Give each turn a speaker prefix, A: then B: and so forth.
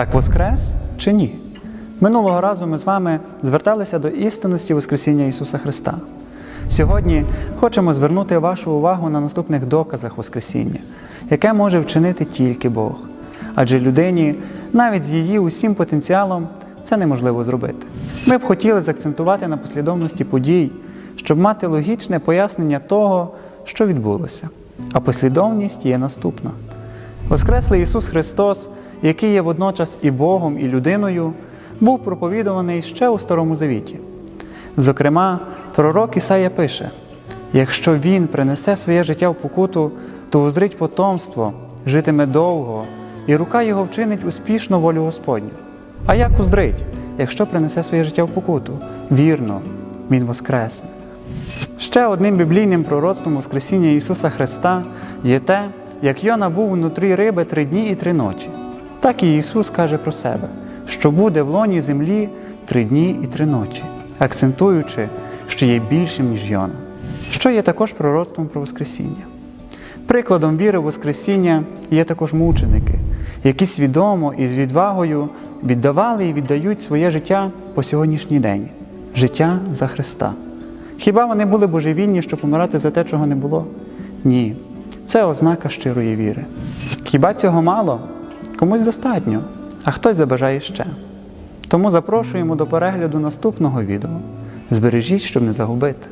A: Так воскрес чи ні? Минулого разу ми з вами зверталися до істинності Воскресіння Ісуса Христа. Сьогодні хочемо звернути вашу увагу на наступних доказах Воскресіння, яке може вчинити тільки Бог. Адже людині, навіть з її усім потенціалом, це неможливо зробити. Ми б хотіли заакцентувати на послідовності подій, щоб мати логічне пояснення того, що відбулося. А послідовність є наступна. Воскреслий Ісус Христос, який є водночас і Богом, і людиною, був проповідуваний ще у Старому Завіті. Зокрема, пророк Ісая пише: якщо Він принесе своє життя в покуту, то узрить потомство, житиме довго, і рука його вчинить успішно волю Господню. А як узрить, якщо принесе своє життя в покуту? Вірно, Він воскресне. Ще одним біблійним пророцтвом Воскресіння Ісуса Христа є те, як Йона був внутрі риби три дні і три ночі. Так і Ісус каже про себе, що буде в лоні землі три дні і три ночі, акцентуючи, що є більшим, ніж Йона, що є також пророцтвом про Воскресіння. Прикладом віри в Воскресіння є також мученики, які свідомо і з відвагою віддавали і віддають своє життя по сьогоднішній день життя за Христа. Хіба вони були божевільні, щоб помирати за те, чого не було? Ні. Це ознака щирої віри. Хіба цього мало? Комусь достатньо, а хтось забажає ще. Тому запрошуємо до перегляду наступного відео. Збережіть, щоб не загубити.